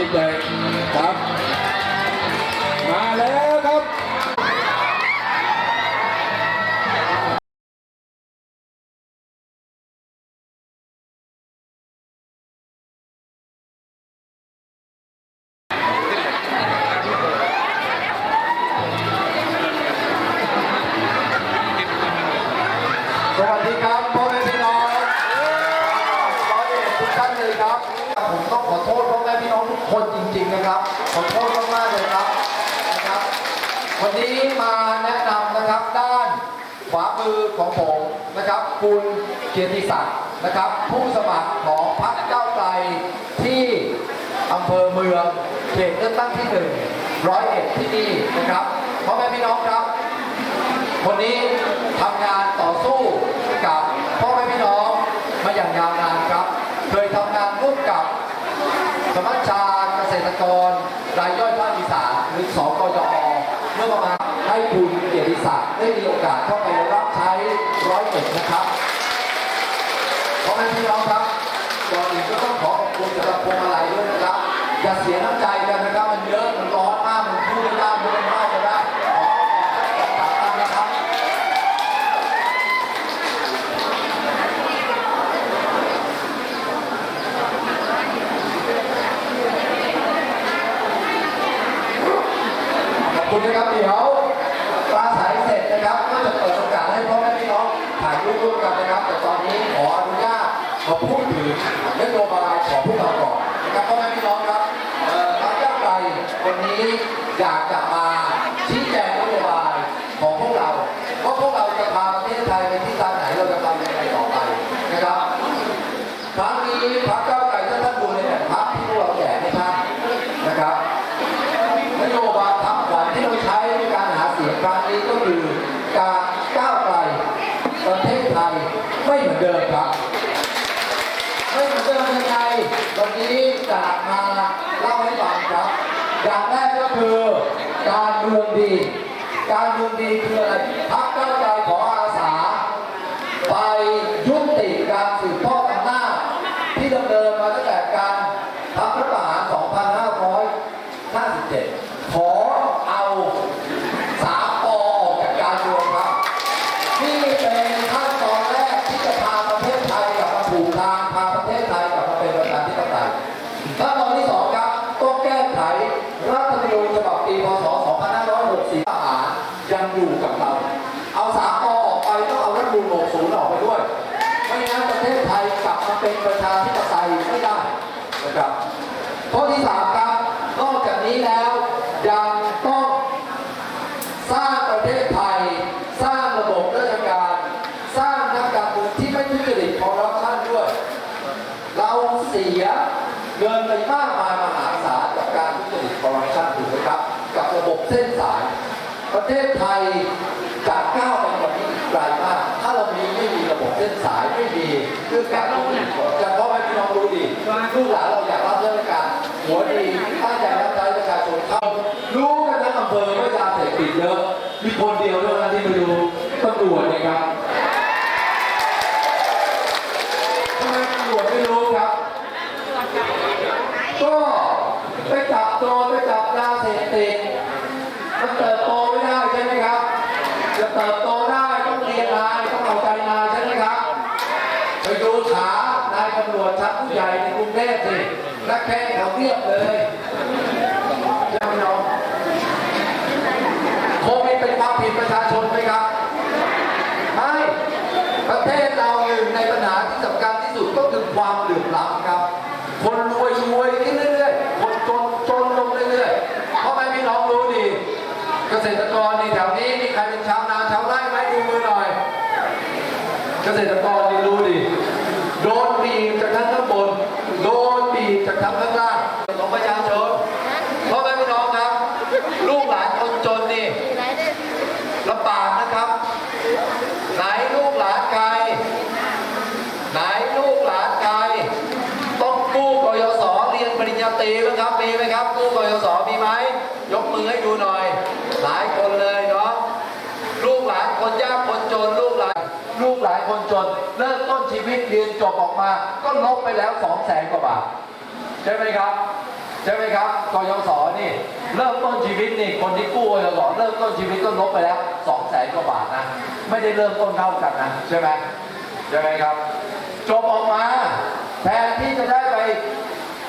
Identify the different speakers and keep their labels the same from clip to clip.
Speaker 1: มิต
Speaker 2: องทุกคนจริง ๆนะครับ ขอโทษมากๆเลยครับนะครับ วันนี้มาแนะนำนะครับด้านขวามือของผมนะครับ คุณเกียรติศักดิ์นะครับ ผู้สมัครของพรรคก้าวไกลที่อำเภอเมืองเขตเลือกตั้งที่หนึ่งร้อยเอ็ดที่นี่นะครับพ่อแม่พี่น้องครับ คนนี้ทำงานต่อสู้กับพ่อแม่พี่น้องมาอย่างยาวนานครับ เคยทำงานร่วมกับ สมัชชาเกษตรกรรายย่อยภาคอีสานหรือสกยอเมื่อประมาณให้คุณเกียรติศักดิ์ได้มีโอกาสเข้าไปรับใช้ร้อยเอ็ดนะครับพ่อแม่พี่น้องครับก่อนอื่นก็ต้องขอขอบคุณสำหรับพวงมาลัยด้วยนะครับ อย่าเสียน้ำใจกันนะครับ มันเยอะ มันร้อนมาก มันพูดไม่ได้มันเล่าไม่ได้ขอขอบคุณนะครับ ขอบคุณนะครับเดี๋ยวปราศัยเสร็จนะครับก็จะเปิดโอกาสให้พ่อแม่พี่น้องถ่ายรูปร่วมกันนะครับ แต่ตอนนี้ขออนุญาต มาพูดถึงนโยบายของพวกเราก่อนนะครับพ่อแม่พี่น้องครับเอ่อพรรคก้าวไกลวันนี้อยากจะมาชี้แจงนโยบายของพวกเราว่าพวกเราจะพาประเทศไทยไปที่ทางไหนเราจะทำยังไงต่อไปนะครับ ครั้งนี้พรรคก้าวไกลถ้าท่านดูในแผนพักที่พวกเราแจกให้ท่านนะครับ นโยบายทำขวัญที่เราใช้ในการหาเสียงครั้งนี้ก็คือการก้าวไกลประเทศไทยไม่เหมือนเดิมครับ ไม่เหมือนเดิมยังไงวันนี้จะมาเล่าให้ฟังครับ อย่างแรกก็คือ การเมืองดี การเมืองดีคืออะไรพักก้าวไกลขออาสา ไปยุติการสืบทอดอำนาจที่ดำเนิน ศไทยกลับมาเป็นประชาธิปไตยไม่ได้นะครับข้อที่สามครับนอกจากนี้แล้วยังต้อง สร้างประเทศไทย สร้างระบบราชการ สร้างนักการเมืองที่ไม่ทุจริตคอร์รัปชันด้วย เราเสียเงินไปมากมายมหาศาลกับการทุจริตคอร์รัปชันถูกไหมครับ กับระบบเส้นสาย ประเทศไทยจะก้าวไปกว่านี้อีกไกลมาก ถ้าเรามีไม่มีระบบเส้นสายไม่มีเรื่องการทุจริตจะเพราะให้พี่น้องรู้ดี ลูกหลานเราอยากรับราชการหัวดีตั้งใจรับใช้ประชาชนเข้ารู้กันทั้งอำเภอว่ายาเสพติดเยอะมีคนเดียวเท่านั้นที่ไปดูตำรวจนะครับทำไมตำรวจไม่รู้ครับ ก็ไปจับโจรไปจับยาเสพติดมันเติบโตไม่ได้ใช่ไหมครับ จะเติบโตได้ต้องเรียนนายต้องเอาใจนายใช่ไหมครับ ไปดูขานาย ตำรวจชั้นผู้ใหญ่ในกรุงเทพสินักแข่งเขาเรียบเลยใช่ไหมน้องโควิดเป็นความผิดประชาชนไหมครับ ไม่ ประเทศเราหนึ่งในปัญหาที่สำคัญที่สุดก็คือความเหลื่อมล้ำครับ คนรวยรวยขึ้นเรื่อยๆ คนจนจนลงเรื่อยๆ เพราะไม่พี่น้องรู้ดี เกษตรกรในแถวนี้มีใครเป็นชาวนาชาวไร่ไหมดูมือหน่อย เกษตรกรนี่รู้ดี โดนบีบจากทั้งข้างบน โดนบีบจากทั้งข้างล่างของประชาชน เพราะไม่พี่น้องครับ ลูกหลานคนจนนี่ลำบากนะครับ ไหนลูกหลานใครไหนลูกหลานใครต้องกู้กยศเรียนปริญญาตรีไหมครับ มีไหมครับกู้กยศมีไหม ยกมือให้ดูหน่อย หลายคนเลยเนาะ ลูกหลานคนยากคนจนลูกหลาน ลูกหลานคนจน เริ่มต้นชีวิตเรียนจบออกมา ก็ลบไปแล้วสองแสนกว่าบาท ใช่ไหมครับใช่ไหมครับกยศนี่ เริ่มต้นชีวิตนี่คนที่กู้กยศเริ่มต้นชีวิตก็ลบไปแล้วสองแสนกว่าบาทนะ ไม่ได้เริ่มต้นเท่ากันนะใช่ไหมใช่ไหมครับ จบออกมาแทนที่จะได้ไป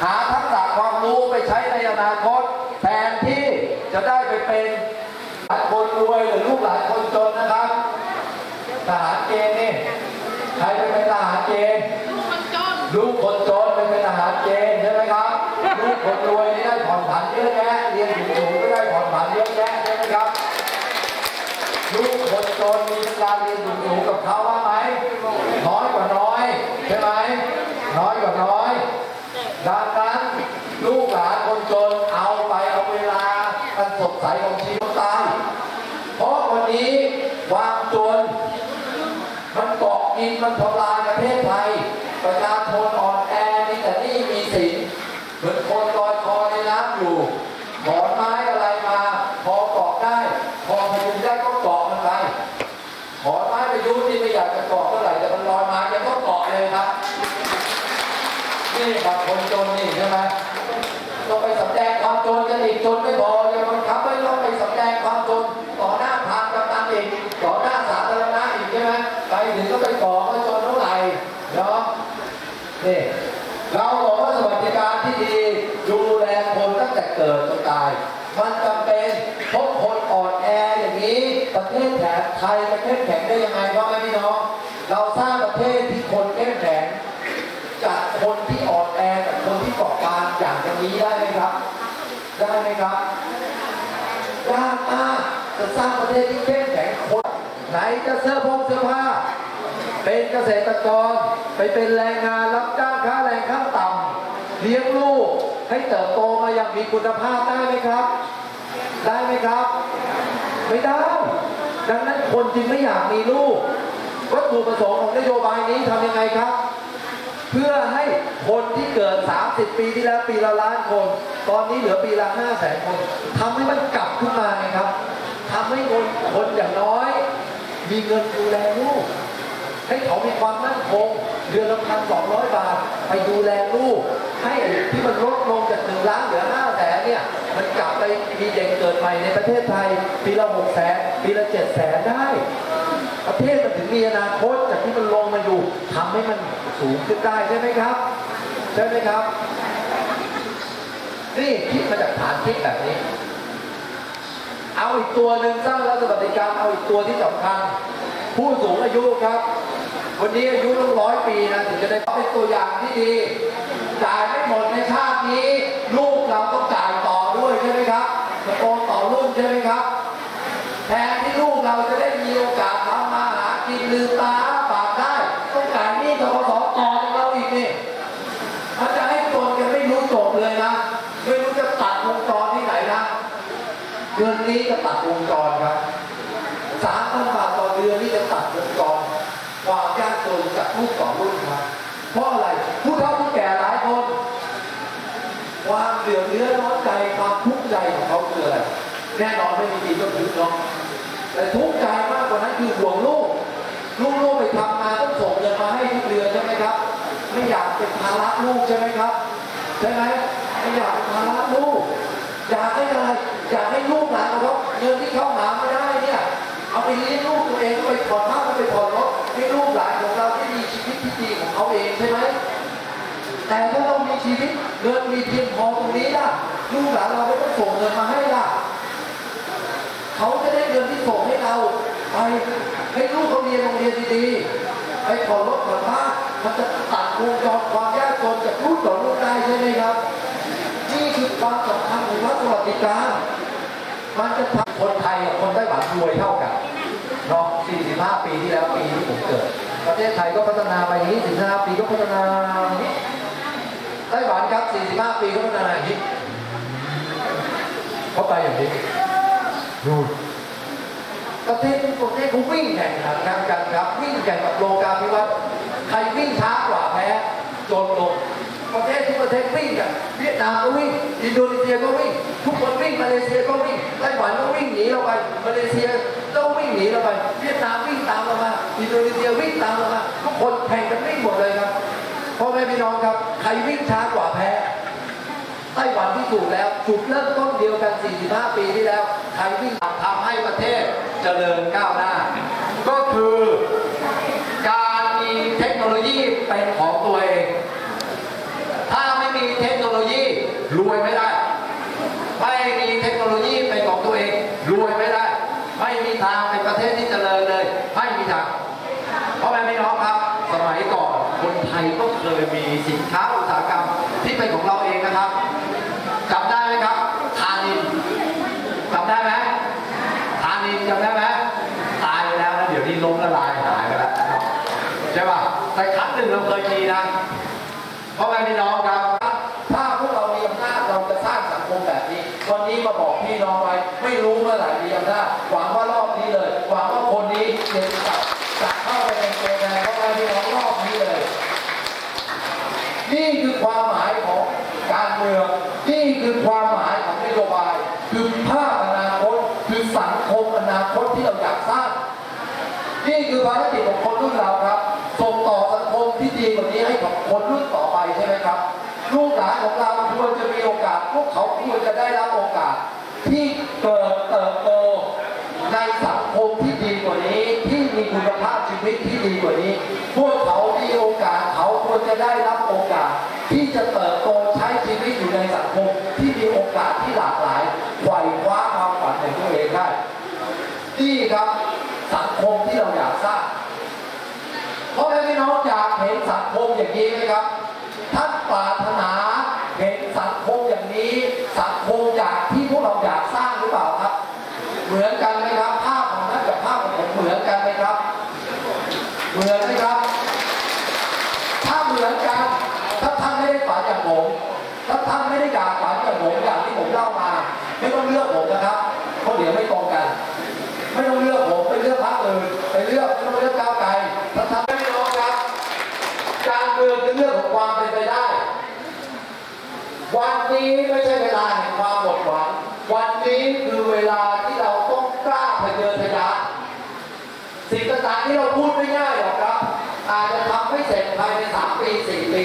Speaker 2: หาทักษะความรู้ไปใช้ในอนาคต แทนที่จะได้ไปเป็นคนรวยหรือลูกหลานคนจนนะครับทหารเกณฑ์นี่ใครไปเป็นทหารเกณฑ์ลูกคนจนไปเป็นทหารเกณฑ์ใช่ไหมครับลูกคนรวยนี่ได้ผ่อนผันเยอะแยะเรียนสูงๆก็ได้ผ่อนผันเยอะแยะใช่ไหมครับลูกคนจนมีการเรียนสูงๆกับเขาบ้างไหมน้อยกว่าน้อยใช่ไหมน้อยกว่าน้อย ดังนั้นลูกหลานคนจนเอาไปเอาเวลาอันสดใสของชีวิตตายเพราะวันนี้ความจนมันเกาะกินมันทำลายประเทศไทย ประชาชนอ่อนแอมีแต่นี้มีสินเหมือนคนลอยคอในน้ำอยู่หมอนไม้อะไรมา พอเกาะได้ พอพยุงได้ก็เกาะมันไปหมอนไม้พยุงที่ไม่อยากจะเกาะเท่าไหร่แต่มันลอยมายังก็เกาะเลยครับ นี่ครับคนจนนี่ใช่ไหมต้องไปสำแดงความจนกันอีกจนไม่พอยังบังคับไม่ต้องไปสำแดงความจนต่อหน้าทางกำนันอีกต่อหน้าสาธารณะอีกใช่ไหมไปถึงก็ไปก่อว่าจนเท่าไหร่เนาะนี่เราบอกว่าสวัสดิการที่ดีดูแลคนตั้งแต่เกิดจนตาย มันจำเป็นพราะคนอ่อนแออย่างนี้ ประเทศแถบไทยจะเข้มแข็งได้ยังไงพ่อแม่พี่น้อง นี้ได้ไหมครับ ได้ไหมครับยากมากจะสร้างประเทศที่เข้มแข็งคนไหนจะเสื้อผงเสื้อผ้า เป็นเกษตรกร ไปเป็นแรงงานรับจ้างค้าแรงขั้นต่ำเลี้ยงลูกให้เติบโตมาอย่างมีคุณภาพได้ไหมครับ ได้ไหมครับ ไม่ได้ ดังนั้นคนจึงไม่อยากมีลูกวัตถุประสงค์ของนโยบายนี้ทำยังไงครับ เพื่อให้คนที่เกิด 30 ปีที่แล้วปีละล้านคน ตอนนี้เหลือปีละ5แสนคนทำให้มันกลับขึ้นมาไงครับทำให้คนคนอย่างน้อย มีเงินดูแลลูก ให้เขามีความมั่นคงเดือนละพันสองร้อยบาท ไปดูแลลูก ให้ที่มันลดลงจากหนึ่งล้านเหลือห้าแสนเนี่ย มันกลับไปมีเด็กเกิดใหม่ในประเทศไทย ปีละหกแสนปีละเจ็ดแสนได้ ประเทศมันถึงมีอนาคตจากที่มันลงมาอยู่ทำให้มัน สูงขึ้นได้ใช่ไหมครับ ใช่ไหมครับ นี่คิดมาจากฐานคิดแบบนี้ เอาอีกตัวหนึ่งสร้างรัฐสวัสดิการเอาอีกตัวที่สำคัญ ผู้สูงอายุครับ วันนี้อายุต้องร้อยปีนะถึงจะได้เป็นตัวอย่างที่ดีจ่ายไม่หมดในชาตินี้ ลูกเราต้องจ่ายต่อด้วยใช่ไหมครับตะโกนต่อรุ่นใช่ไหมครับ แทนที่ลูกเราจะได้มีโอกาสทำมาหากินลืมตา ไม่รู้จะตัดวงจรที่ไหนนะเดือนนี้จะตัดวงจรครับสามพันบาทต่อเดือนนี่จะตัดวงจรความยากจนจากลูกต่อรุ่นครับเพราะอะไรผู้เฒ่าผู้แก่หลายคน ความเดือดเนื้อร้อนใจความทุกข์ใจของเขาคืออะไรแน่นอนไม่มีดีก็คือเนาะแต่ทุกข์ใจมากกว่านั้นคือห่วงลูกลูกๆไปทำงานต้องส่งเงินมาให้ทุกเดือนใช่ไหมครับ ไม่อยากเป็นภาระลูกใช่ไหมครับ ใช่ไหม อยากเป็นภาระลูกอยากให้อะไรอยากให้ลูกหลานเขาเงินที่เขาหามาได้เนี่ยเอาไปเลี้ยงลูกตัวเองไปผ่อนบ้านก็ไปผ่อนรถให้ลูกหลานของเราได้มีชีวิตที่ดีของเขาเองใช่ไหมแต่ถ้าเรามีชีวิตเงินมีเพียงพอตรงนี้ล่ะลูกหลานเราไม่ต้องส่งเงินมาให้ล่ะเขาจะได้เงินที่ส่งให้เราไปให้ลูกเขาเรียนโรงเรียนดีๆไปผ่อนรถผ่อนบ้านมันจะตัดวงจรความยากจนจากลูกต่อลูกได้ใช่ไหมครับ คือความสำคัญของรัฐสวัสดิการมันจะทำคนไทยกับคนไต้หวันรวยเท่ากันเนาะ45 ปีที่แล้วปีที่ผมเกิด ประเทศไทยก็พัฒนาไปนี้45ปีก็พัฒนาอย่างนี้ไต้หวันครับ 45 ปีก็พัฒนาอย่างนี้เขาไปอย่างนี้ดูประเทศทุกประเทศเขาวิ่งแข่งขันกันครับวิ่งแข่งกับโลกาภิวัตน์ใครวิ่งช้ากว่าแพ้จนลง ประเทศทุกประเทศวิ่งกันเวียดนามก็วิ่งอินโดนีเซียก็วิ่งทุกคนวิ่งมาเลเซียก็วิ่งไต้หวันก็วิ่งหนีเราไปมาเลเซียก็วิ่งหนีเราไป เวียดนามวิ่งตามเรามาอินโดนีเซียวิ่งตามเรามาทุกคนแข่งกันวิ่งหมดเลยครับพ่อแม่พี่น้องครับใครวิ่งช้ากว่าแพ้ไต้หวันที่ถูกแล้วจุดเริ่มต้นเดียวกัน 45 ปีที่แล้ว ใครวิ่งทำให้ประเทศเจริญก้าวหน้า ก็คือการมีเทคโนโลยีเป็นของตัวเอง ถ้าไม่มีเทคโนโลยีรวยไม่ได้ ไม่มีเทคโนโลยีเป็นของตัวเอง รวยไม่ได้ ไม่มีทางเป็นประเทศที่เจริญเลย ไม่มีทาง เพราะแม่พี่น้องครับ สมัยก่อนคน ไทยก็เคยมีสินค้าอุตสาหกรรมที่เป็นของเราเองนะครับจำได้ไหมครับทานินจำได้ไหมทานินจำได้ไหมตายไปแล้วนะเดี๋ยวนี้ล้มละลายหายไปแล้วใช่ป่ะแต่ครั้งหนึ่งเราเคยมีนะเพราะแม่พี่น้องครับถ้าพวกเรามีอำนาจเราจะสร้างสังคมแบบนี้วันนี้มาบอกพี่น้องไว้ไม่รู้เมื่อไหร่มีอำนาจหวังว่ารอบนี้เลยหวังว่าคนนี้เด็กจะจะเข้าไปเป็นตัวแทนเพราะแม่พี่น้องรอบนี้เลย นี่คือความหมายของการเมือง นี่คือความหมายของนโยบาย คือภาพอนาคต คือสัง คนาคตที่เราอยากสร้างนี่คือภารกิจของคนรุ่นเราครับ ส่งต่อสังคมที่ดีกว่านี้ให้กับคนรุ่นต่อไปใช่ไหมครับ ลูกหลานของเราควรจะมีโอกาส พวกเขาควรจะได้รับโอกาส ที่เกิดเติบโตในสังคมที่ดีกว่านี้ ที่มีคุณภาพชีวิตที่ดีกว่านี้ พวกเขามีโอกาสเขาควรจะได้รับโอกาสที่จะเติบ งค วันนี้ไม่ใช่เวลาแห่งความหมดหวัง วันนี้คือเวลาที่เราต้องกล้าเผชิญทะยานสิ่งต่างๆที่เราพูดไม่ง่ายหรอกครับ อาจจะทำไม่เสร็จภายในสามปีสี่ปี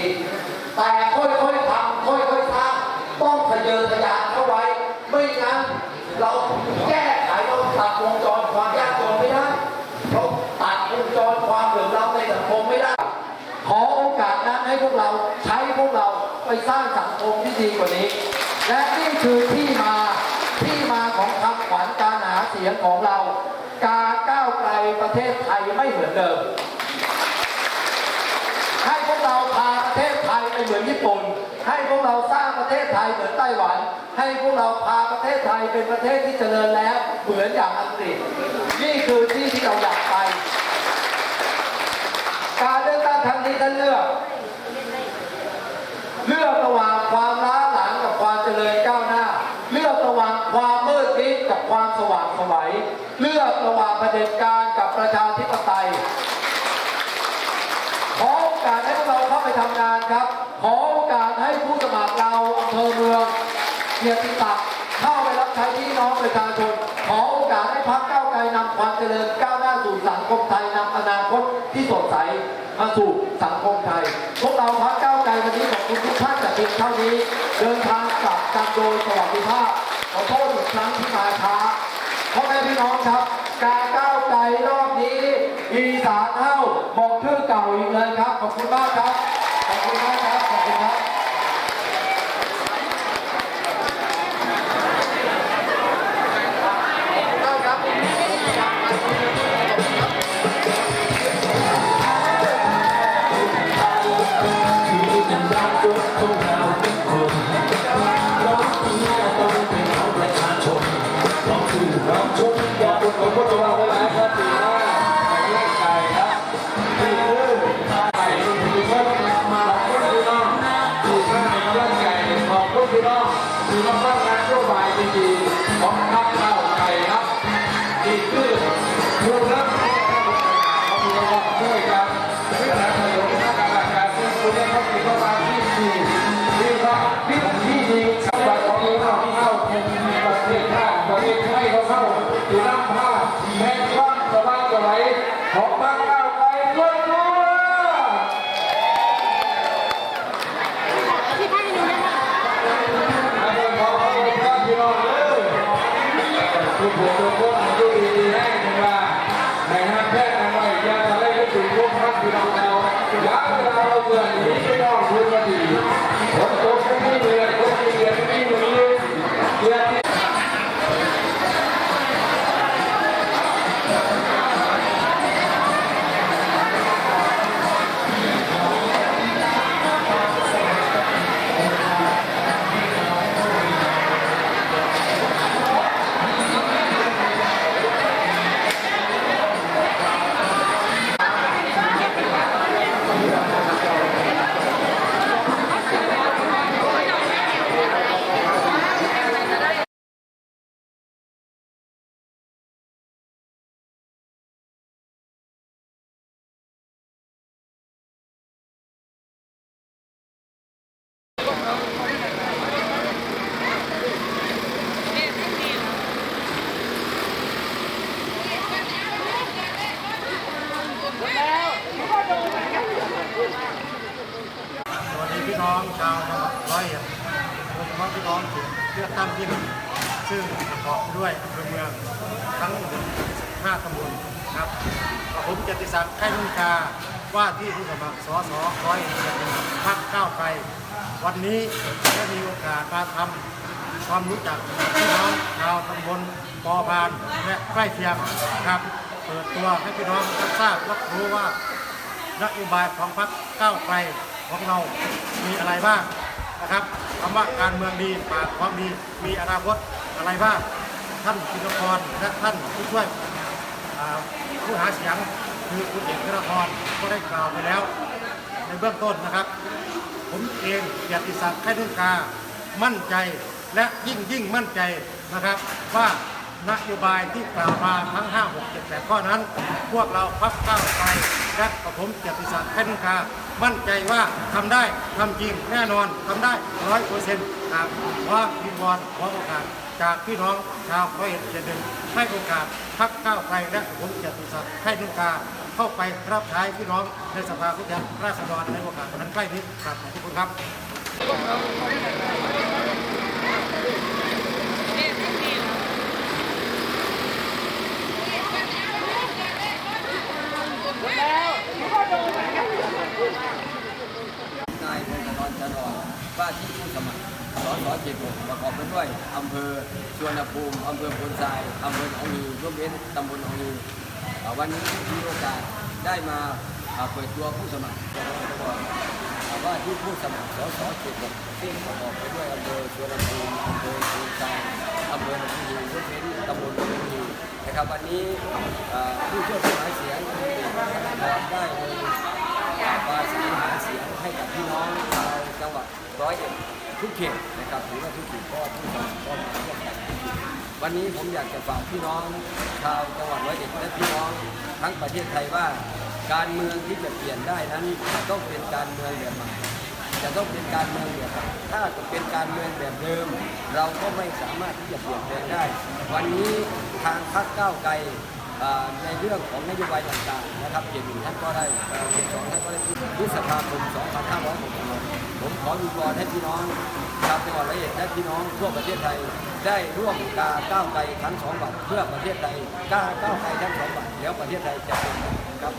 Speaker 2: แต่ค่อยๆทำค่อยๆสร้างต้องเผชิญทะยานเข้าไว้ ไม่งั้นเราแก้ไขเราตัดวงจรความยากจนไม่ได้ เราตัดวงจรความเหลื่อมล้ำในสังคมไม่ได้ ขอโอกาสนั้นให้พวกเราใช้พวกเราไปสร้างสังคมที่ ดีกว่านี้ และนี่คือที่มาที่มาของคำขวัญการหาเสียงของเรา การก้าวไกลประเทศไทยไม่เหมือนเดิม ให้พวกเราพาประเทศไทยไปเหมือนญี่ปุ่น ให้พวกเราสร้างประเทศไทยเหมือนไต้หวัน ให้พวกเราพาประเทศไทยเป็นประเทศที่เจริญแล้วเหมือนอย่างอังกฤษนี่คือที่ที่เราอยากไป การเลือกตั้งครั้งนี้ท่านเลือก เลือกระหว่าง ระหว่างเผด็จการกับประชาธิปไตย ขอโอกาสให้พวกเราเข้าไปทำงานครับ ขอโอกาสให้ผู้สมัครเราอำเภอเมืองเกียรติศักดิ์เข้าไปรับใช้พี่น้องประชาชน ขอโอกาสให้พรรคก้าวไกลนำความเจริญก้าวหน้าสู่สังคมไทยนำอนาคตที่สดใสมาสู่สังคมไทย พวกเราพรรคก้าวไกลวันนี้ขอบคุณทุกท่านจากเพียงเท่านี้ เดินทางกลับกันโดยสวัสดิภาพ ขอโทษอีกครั้งที่มาช้า พ่อแม่พี่น้องครับ การก้าวไกลรอบนี้ อีสานเท่าบอกชื่อเก่าอีกเลย ครับขอบคุณมากครับขอบ
Speaker 3: ตั้งที่หนึ่ง
Speaker 4: ซึ่งประกอบด้วยอำเภอเมืองทั้ง 5ตำบลครับผมเจติศักดิ์ไข่นุ่งกาว่าที่ผู้สมัครสสร้อยเอ็ดเขตหนึ่งพรรคก้าวไกลวันนี้ได้มีโอกาสมาทำความรู้จักพี่น้องชาวตำบลปอพานและใกล้เคียงครับ เปิดตัวให้พี่น้องรับทราบรับรู้ว่านโยบายของพรรคก้าวไกลของเรามีอะไรบ้างนะครับ คำว่าการเมืองดีปากความดีมีอนาคตอะไรบ้างท่านจินกรและท่านผู้ช่วยผู้หาเสียงคือคุณเอกธนทรก็ได้กล่าวไปแล้ว ในเบื้องต้นนะครับ ผมเองเกียรติศักดิ์แค่นึงกามั่นใจและยิ่งยิ่งมั่นใจนะครับ ว่านโยบายที่กล่าวมาทั้ง 5 6 7 8 ข้อนั้น พวกเราพักก้าวไปและกับผมเกียรติศักดิ์แค่นึงกา มั่นใจว่าทำได้ทำจริงแน่นอนทำได้ร้อยเปอร์เซ็นต์ครับเพราะวิงวอนขอโอกาสจากพี่น้องชาวร้อยเอ็ดเจ็ดหนึ่งให้โอกาสพักก้าวไกลและผมเกียรติศักดิ์แค่นึงกาเข้าไปรับใช้พี่น้องในสภาผู้แทนราษฎรในโอกาสนั้นใกล้นี้ครับขอบคุณครับ
Speaker 5: นายพงศธ รจันทร์อ่อนว่าที่ผู้สมัครสสเขตหกประกอบไปด้วยอำเภอสวนภูมิอำเภอพนทรายอำเภอหนองฮีร่วมเว้นตำบลหนองฮีวันนี้มีโอกาสได้มาเปิดตัวผู้สมัครว่าที่ผู้สมัครสสเขตหกซึ่งประกอบไปด้วยอำเภอสวนภูมิอำเภอพนทรายอำเภอหนองฮีร่วมเว้นตำบลหนองฮีนะครับวันนี้ผู้ช่วยผู้หาเสียงได้ เลยมาสหาเสียงให้กับพี่น้องชาวจังหวัดร้อยเอ็ดทุกเขตนะครับถือว่าทุกเขตก็ผู้สมัครก็มาร่วมกันวันนี้ผมอยากจะฝากพี่น้องชาวจังหวัดร้อยเอ็ดและพี่น้องทั้งประเทศไทยว่า การเมืองที่จะเปลี่ยนได้นั้นต้องเป็นการเมืองแบบใหม่จะต้องเป็นการเมืองแบบใหม่ถ้าจะเป็นการเมืองแบบเดิม เราก็ไม่สามารถที่จะเปลี่ยนแปลงได้ วันนี้ทางพรรคก้าวไกล ในเรื่องของนโยบายต่างๆนะครับเขตหนึ่งท่านก็ได้เกียรติสองท่านก็ได้พูดพฤษภาคม2566ผมขอวิงวอนให้พี่น้องชาวจังหวัดระยเอ็ดและพี่น้องทั่วประเทศไทย ได้ร่วมกาก้าวไกลทั้งสองบัตรเพื่อประเทศไทยก้าก้าวไกลทั้งสองบัตรแล้วประเทศไทยจะเป็นครับ